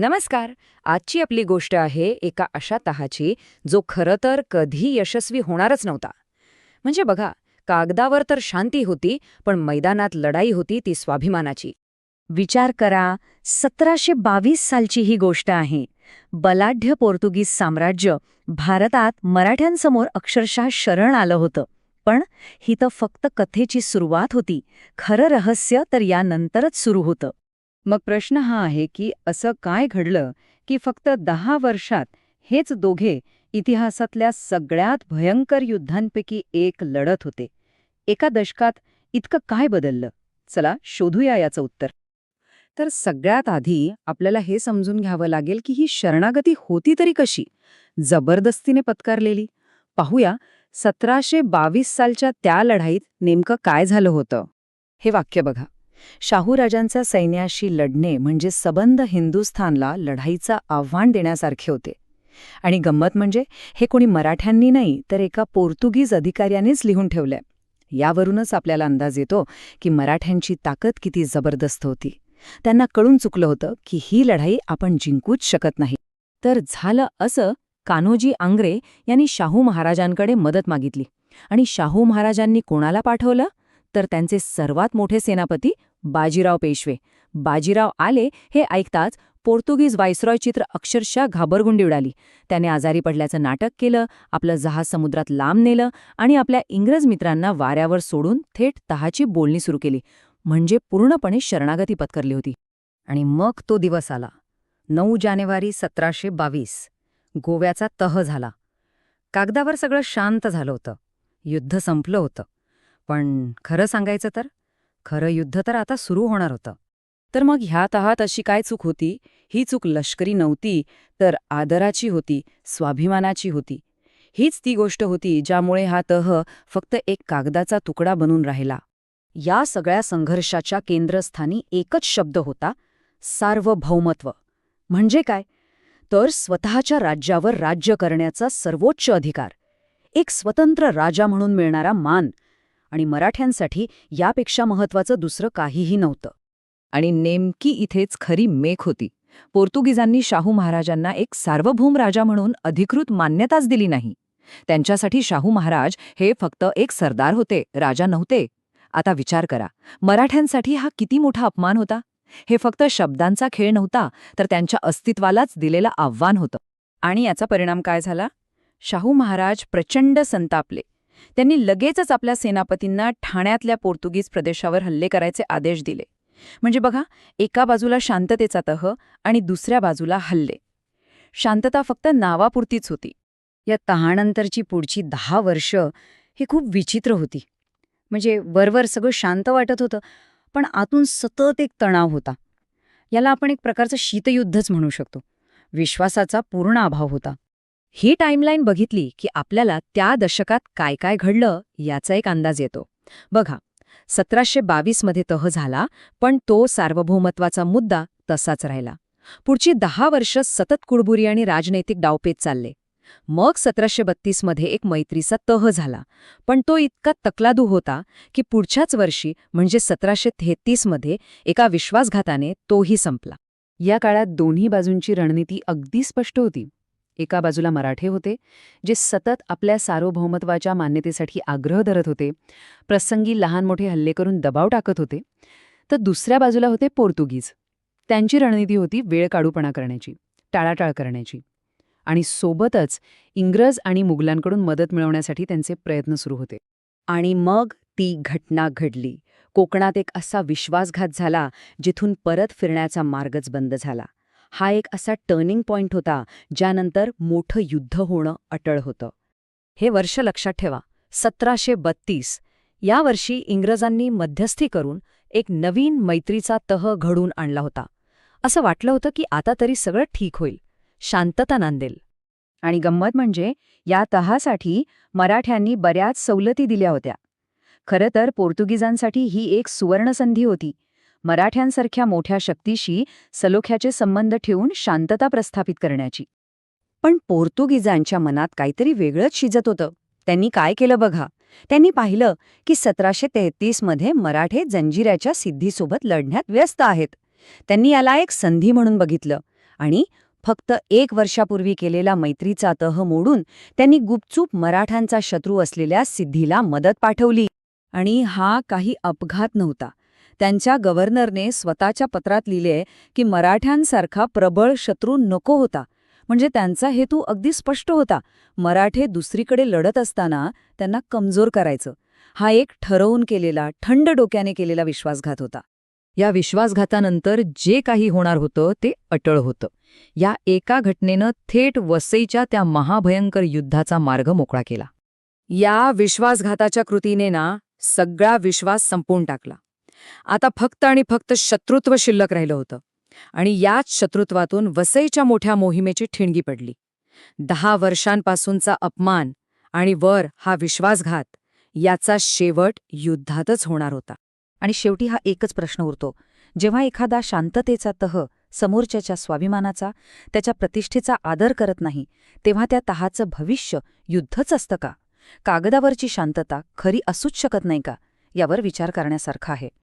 नमस्कार. आजची आपली गोष्ट आहे एका अशा तहाची जो खरं तर कधी यशस्वी होणारच नव्हता. म्हणजे बघा कागदावर तर शांती होती पण मैदानात लढाई होती ती स्वाभिमानाची. विचार करा सतराशे बावीस सालची ही गोष्ट आहे. बलाढ्य पोर्तुगीज साम्राज्य भारतात मराठ्यांसमोर अक्षरशः शरण आलं होतं. पण ही तर फक्त कथेची सुरुवात होती. खरं रहस्य तर यानंतरच सुरू होतं. मग प्रश्न हा आहे की असं काय घडलं की फक्त दहा वर्षात हेच दोघे इतिहासातल्या सगळ्यात भयंकर युद्धांपैकी एक लढत होते. एका दशकात इतकं काय बदललं? चला शोधूया याचं उत्तर. तर सगळ्यात आधी आपल्याला हे समजून घ्यावं लागेल की ही शरणागती होती तरी कशी? जबरदस्तीने पत्कारलेली. पाहूया सतराशे बावीस सालच्या त्या लढाईत नेमकं काय झालं होतं? हे वाक्य बघा. शाहूराजांचा सैन्याशी लढणे म्हणजे सबंध हिंदुस्थानला लढाईचं आव्हान देण्यासारखे होते. आणि गंमत म्हणजे हे कोणी मराठ्यांनी नाही तर एका पोर्तुगीज अधिकाऱ्यानेच लिहून ठेवलंय. यावरूनच आपल्याला अंदाज येतो की मराठ्यांची ताकद किती जबरदस्त होती. त्यांना कळून चुकलं होतं की ही लढाई आपण जिंकूच शकत नाही. तर झालं असं कान्होजी आंग्रे यांनी शाहू महाराजांकडे मदत मागितली. आणि शाहू महाराजांनी कोणाला पाठवलं? तर त्यांचे सर्वात मोठे सेनापती बाजीराव पेशवे. बाजीराव आले हे ऐकताच पोर्तुगीज वायसरॉय चित्र अक्षरशः घाबरगुंडी उडाली. त्याने आजारी पडल्याचं नाटक केलं आपलं जहाज समुद्रात लांब नेलं आणि आपल्या इंग्रज मित्रांना वाऱ्यावर सोडून थेट तहाची बोलणी सुरू केली म्हणजे पूर्णपणे शरणागती पत्करली होती. आणि मग तो दिवस आला. नऊ जानेवारी सतराशे बावीस. गोव्याचा तह झाला. कागदावर सगळं शांत झालं होतं. युद्ध संपलं होतं. पण खरं सांगायचं तर खरं युद्ध तर आता सुरू होणार होतं. तर मग ह्या तहात अशी काय चूक होती? ही चूक लष्करी नव्हती तर आदराची होती स्वाभिमानाची होती. हीच ती गोष्ट होती ज्यामुळे हा तह फक्त एक कागदाचा तुकडा बनून राहिला. या सगळ्या संघर्षाच्या केंद्रस्थानी एकच शब्द होता सार्वभौमत्व. म्हणजे काय? तर स्वतःच्या राज्यावर राज्य करण्याचा सर्वोच्च अधिकार. एक स्वतंत्र राजा म्हणून मिळणारा मान आणि मराठ्यांसाठी यापेक्षा महत्वाचं दुसरं काहीही नव्हतं. आणि नेमकी इथेच खरी मेख होती. पोर्तुगीजांनी शाहू महाराजांना एक सार्वभौम राजा म्हणून अधिकृत मान्यताच दिली नाही. त्यांच्यासाठी शाहू महाराज हे फक्त एक सरदार होते राजा नव्हते. आता विचार करा मराठ्यांसाठी हा किती मोठा अपमान होता? हे फक्त शब्दांचा खेळ नव्हता तर त्यांच्या अस्तित्वालाच दिलेलं आव्हान होतं. आणि याचा परिणाम काय झाला? शाहू महाराज प्रचंड संतापले. त्यांनी लगेचच आपल्या सेनापतींना ठाण्यातल्या पोर्तुगीज प्रदेशावर हल्ले करायचे आदेश दिले. म्हणजे बघा एका बाजूला शांततेचा तह आणि दुसऱ्या बाजूला हल्ले. शांतता फक्त नावापुरतीच होती. या तहानंतरची पुढची दहा वर्ष ही खूप विचित्र होती. म्हणजे वरवर सगळं शांत वाटत होतं पण आतून सतत एक तणाव होता. याला आपण एक प्रकारचं शीतयुद्धच म्हणू शकतो. विश्वासाचा पूर्ण अभाव होता. ही टाईमलाईन बघितली की आपल्याला त्या दशकात काय काय घडलं याचा एक अंदाज येतो. बघा सतराशे बावीसमध्ये तह झाला पण तो सार्वभौमत्वाचा मुद्दा तसाच राहिला. पुढची दहा वर्ष सतत कुडबुरी आणि राजनैतिक डावपेच चालले. मग सतराशे बत्तीसमध्ये एक मैत्रीचा तह झाला पण तो इतका तकलादू होता की पुढच्याच वर्षी म्हणजे सतराशे तेहतीसमध्ये एका विश्वासघाताने तोही संपला. या काळात दोन्ही बाजूंची रणनीती अगदी स्पष्ट होती. एका बाजूला मराठे होते जे सतत आपल्या सार्वभौमत्वाच्या मान्यतेसाठी आग्रह धरत होते प्रसंगी लहान मोठे हल्ले करून दबाव टाकत होते तर दुसऱ्या बाजूला होते पोर्तुगीज. त्यांची रणनीती होती वेळ काढूपणा करण्याची टाळाटाळ करण्याची. आणि सोबतच इंग्रज आणि मुघलांकडून मदत मिळवण्यासाठी त्यांचे प्रयत्न सुरू होते. आणि मग ती घटना घडली. कोकणात एक असा विश्वासघात झाला जिथून परत फिरण्याचा मार्गच बंद झाला. हा एक असा टर्निंग पॉइंट होता ज्यानंतर मोठं युद्ध होणं अटळ होतं. हे वर्ष लक्षात ठेवा सतराशे बत्तीस. या वर्षी इंग्रजांनी मध्यस्थी करून एक नवीन मैत्रीचा तह घडून आणला होता. असं वाटलं होतं की आता तरी सगळं ठीक होईल. शांतता नांदेल. आणि गंमत म्हणजे या तहासाठी मराठ्यांनी बऱ्याच सवलती दिल्या होत्या. खरं तर पोर्तुगीजांसाठी ही एक सुवर्णसंधी होती. मराठ्यांसारख्या मोठ्या शक्तीशी सलोख्याचे संबंध ठेवून शांतता प्रस्थापित करण्याची. पण पोर्तुगीजांच्या मनात काहीतरी वेगळंच शिजत होतं. त्यांनी काय केलं बघा? त्यांनी पाहिलं की सतराशे तेहतीसमध्ये मराठे जंजिऱ्याच्या सिद्धीसोबत लढण्यात व्यस्त आहेत. त्यांनी याला एक संधी म्हणून बघितलं आणि फक्त एक वर्षापूर्वी केलेला मैत्रीचा तह मोडून त्यांनी गुपचूप मराठ्यांचा शत्रू असलेल्या सिद्धीला मदत पाठवली. आणि हा काही अपघात नव्हता. त्यांच्या गव्हर्नरने स्वतःच्या पत्रात लिहिले की मराठ्यांसारखा प्रबळ शत्रू नको होता. म्हणजे त्यांचा हेतू अगदी स्पष्ट होता. मराठे दुसरीकडे लढत असताना त्यांना कमजोर करायचं. हा एक ठरवून केलेला थंड डोक्याने केलेला विश्वासघात होता. या विश्वासघातानंतर जे काही होणार होतं ते अटळ होतं. या एका घटनेनं थेट वसईच्या त्या महाभयंकर युद्धाचा मार्ग मोकळा केला. या विश्वासघाताच्या कृतीने ना सगळा विश्वास संपवून टाकला. आता फक्त आणि फक्त शत्रुत्व शिल्लक राहिलं होतं. आणि याच शत्रुत्वातून वसईच्या मोठ्या मोहिमेची ठिणगी पडली. दहा वर्षांपासूनचा अपमान आणि वर हा विश्वासघात याचा शेवट युद्धातच होणार होता. आणि शेवटी हा एकच प्रश्न उरतो. जेव्हा एखादा शांततेचा तह समोरच्याच्या स्वाभिमानाचा त्याच्या प्रतिष्ठेचा आदर करत नाही तेव्हा त्या तहाचं भविष्य युद्धच असतं का? कागदावरची शांतता खरी असूच शकत नाही का? यावर विचार करण्यासारखा आहे.